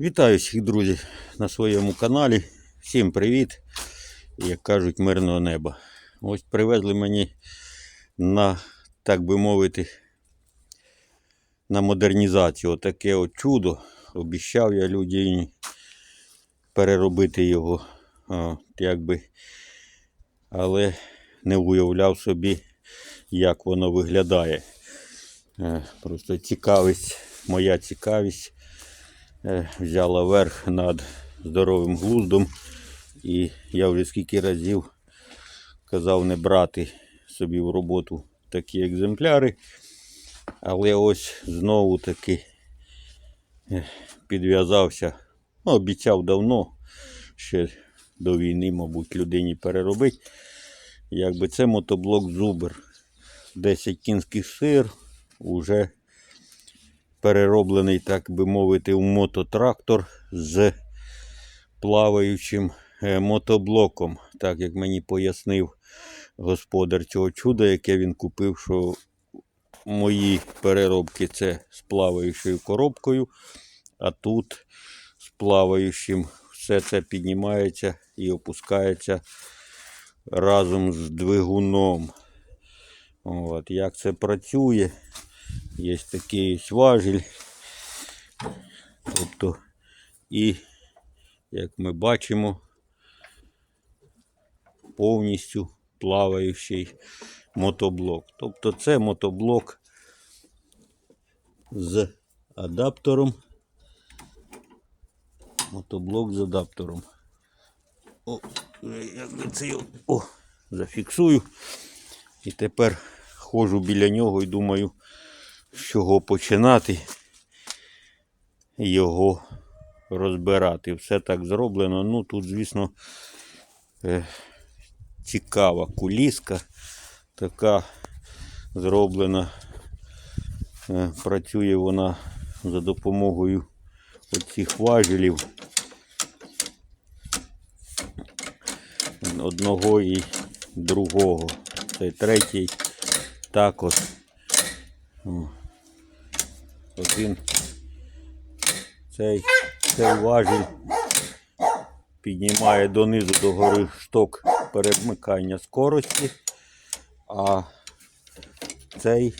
Вітаю всіх, друзі, на своєму каналі. Всім привіт. Як кажуть, мирного неба. Ось привезли мені на, так би мовити, на модернізацію. Отаке от чудо. Обіщав я людині переробити його. А, якби, але не уявляв собі, як воно виглядає. Е, Просто цікавість, моя цікавість взяла верх над здоровим глуздом. І я вже скільки разів казав не брати собі в роботу такі екземпляри. Але ось знову таки е, підв'язався. Ну, обіцяв давно, ще до війни, мабуть, людині переробити. Якби це мотоблок Зубер. 10 кінських сир, уже перероблений, так би мовити, в мототрактор з плаваючим е, мотоблоком. Так як мені пояснив господар цього чуда, яке він купив, що мої переробки це з плаваючою коробкою, а тут з плаваючим все це піднімається і опускається разом з двигуном. От, як це працює? Є такий важіль. Тобто, і, як ми бачимо, повністю плаваючий мотоблок. Тобто це мотоблок з адаптером. Мотоблок з адаптером. О, як би це його о, зафіксую. І тепер ходжу біля нього і думаю, з чого починати його розбирати. Все так зроблено. Ну тут, звісно, е, цікава куліска. Така зроблена. Е, працює вона за допомогою оцих важелів. Одного і другого. Цей третій також. Один цей, цей важіль піднімає донизу до гори шток перемикання скорості, а цей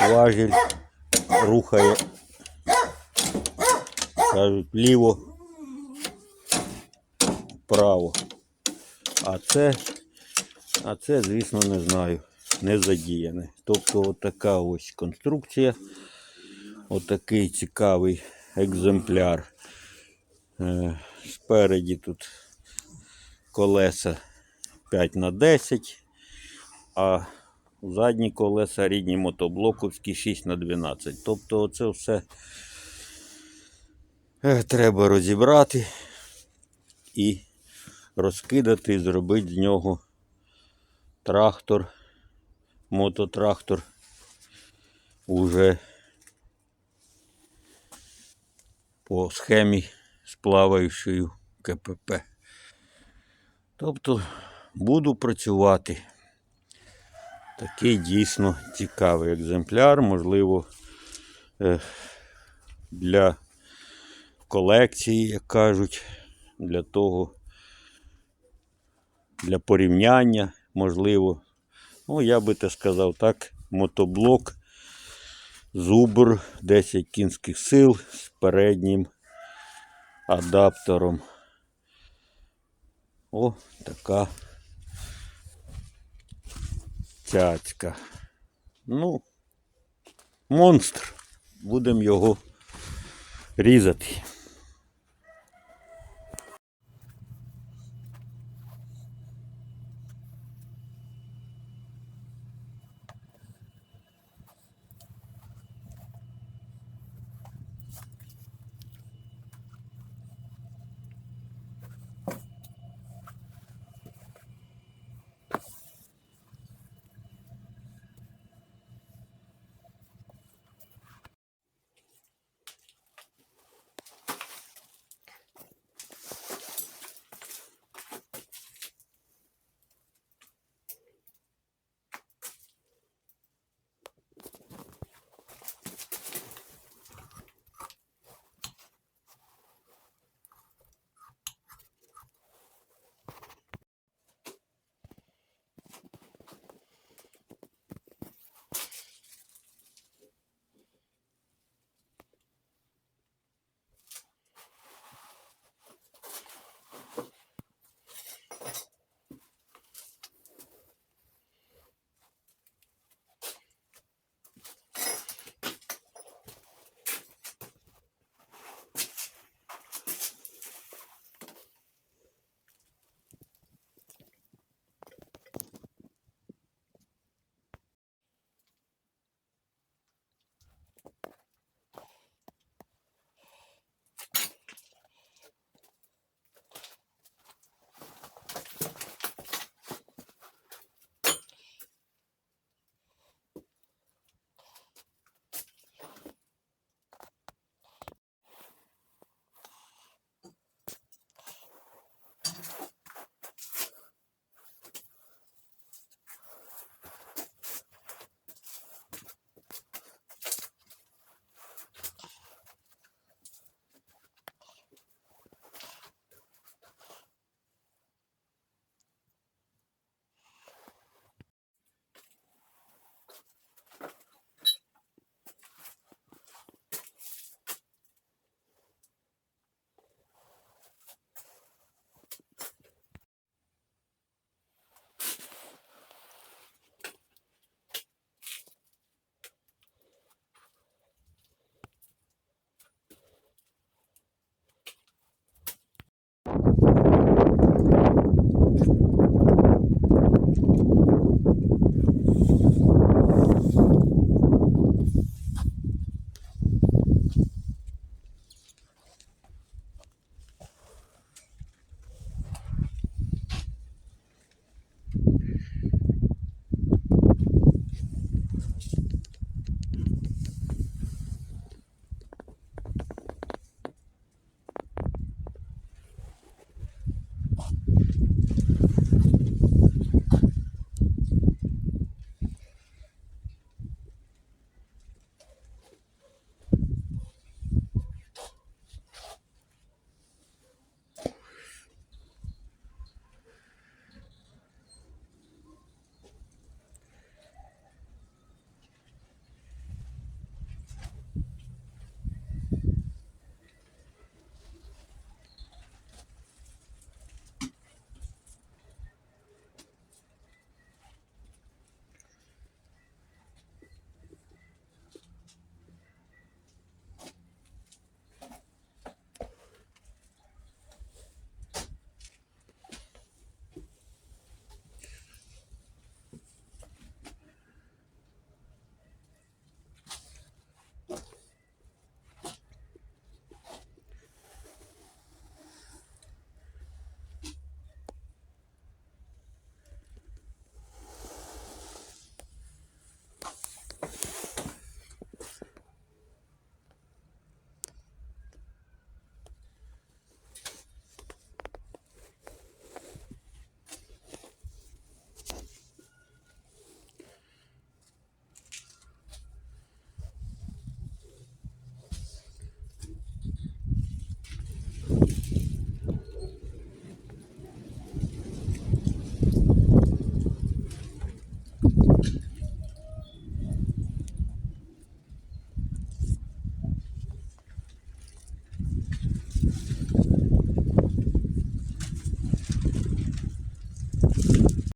важіль рухає, кажуть, вліво, вправо. А це а це, звісно, не знаю, не задіяне. Тобто отака ось конструкція, отакий цікавий екземпляр. Е, Спереді тут колеса 5 на 10 а задні колеса рідні мотоблоковські 6 на 12 Тобто це все е, треба розібрати і розкидати, зробити з нього трактор, мототрактор уже по схемі з плаваючою КПП. Тобто буду працювати. Такий дійсно цікавий екземпляр, можливо, е, для колекції, як кажуть, для того, для порівняння, можливо. Ну, я би те сказав так, мотоблок Зубр 10 кінських сил з переднім адаптером. О, така цяцька. Ну, монстр. Будемо його різати.